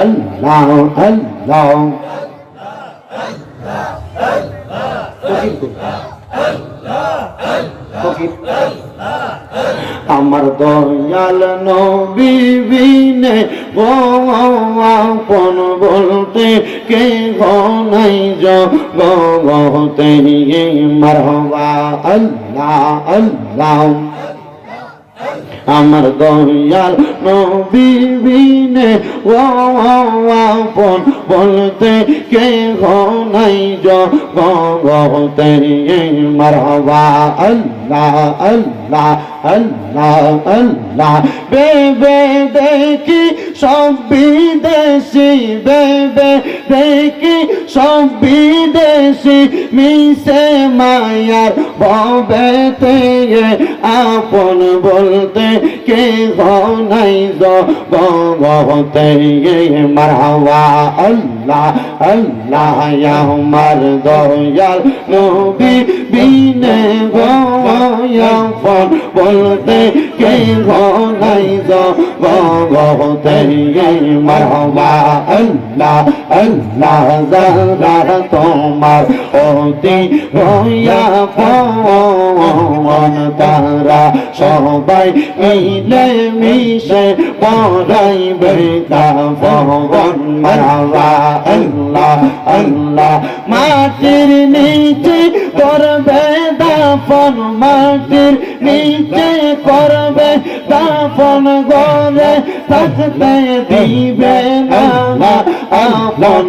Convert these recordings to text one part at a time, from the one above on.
আল্লাহ আল্লাহ আমার দয়াল নবী বিনে আপন বলতে কে গনাই জগতে। মারহবা আল্লাহ আল্লাহ। আমার দয়াল নবীবিনে ও আপন বলতে কে নাই জগতে মারহবা। আল্লাহ আল্লাহ। আল্লাহ আল্লাহ বেবে দেখি সব বিদেশি, বেবে দেখি সব বিদেশি মিশে মায়ার ভবেতে আপন বলতে কে নাই জগতে মারহাওয়া আল্লাহ আল্লাহ আমার দয়াল নবী বিনে গয়াপন বলতে কে নাই জগতে মারহাওয়া আল্লাহ আল্লাহ যারা তোমার অতি গয়া পন তারা সবাই মিলে মিশে পড়াই বেদা ভগবান মারা আল্লাহ আল্লাহ মাটির নিচে করবে দাফন মাটির নিচে করবে দাফন গরে থাকতে দিবে না। আপন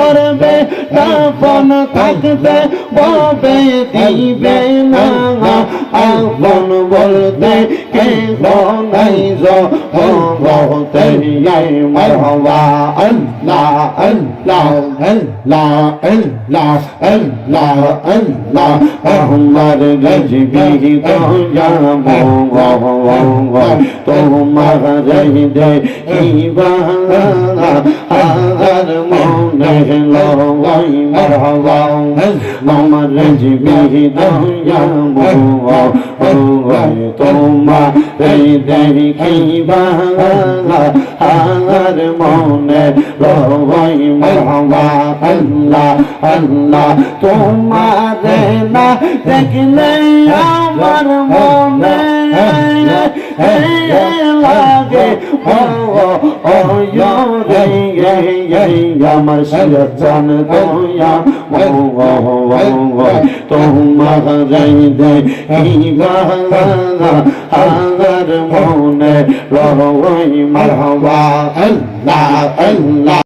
করবে দাফন থাকবে, ববে দিবে না আপন বলতে কে নাই জগতে মারহবা। আল্লাহ আল্লাহ আল্লাহ আল্লাহ আল্লাহ আল্লাহ। আমার গজবি তো তোমার দে আর মনে মারহবা আমার গজবি তো যাব তোমার দেখিবা আর মনে লওয়াই মারহবা আল্লাহ আল্লাহ তোমার দেখলে আমার মনে আমার দয়া ও ও তোমার দে আর মনে লহই মারহবা আল্লাহ আল্লাহ